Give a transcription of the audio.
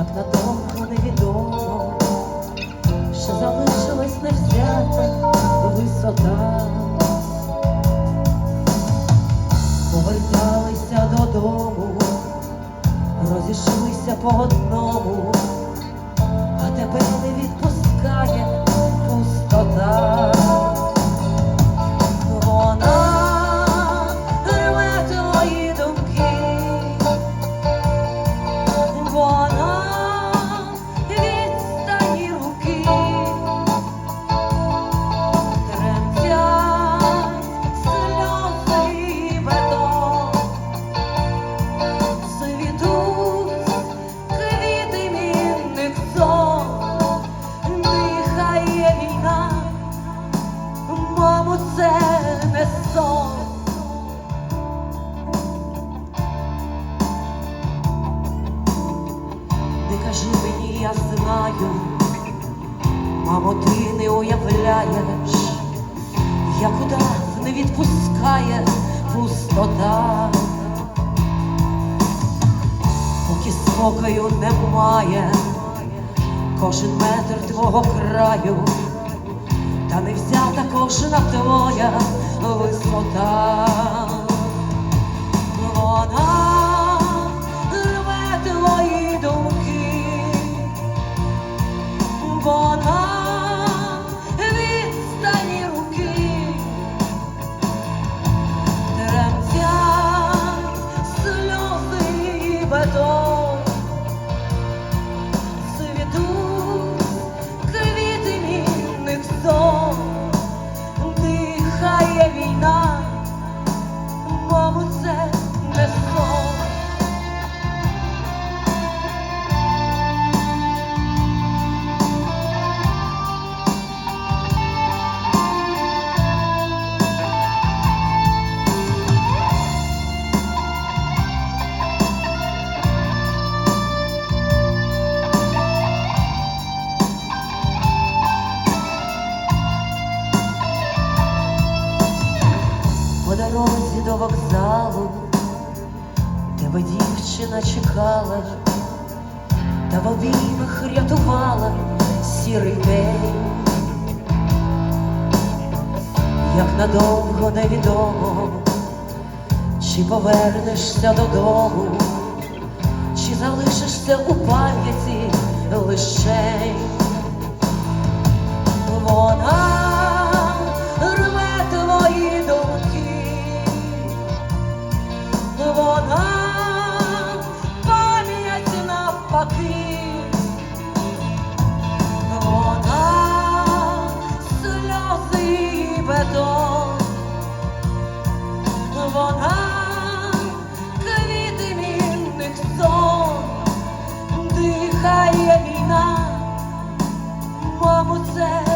як на надовго невідомо, що залишилась невзята висота, поверталися додому, розійшлися по одному. Я знаю, мамо, ти не уявляєш, як удав не відпускає пустота, поки спокою немає, кожен метр твого краю та не взята кожна твоя висота. Вона По дорозі до вокзалу тебе дівчина чекала, та в обіймах рятувала сірий день, як надовго невідомо, чи повернешся додому, чи залишишся у пам'яті лишень. Вона дихає війна. Мамо, це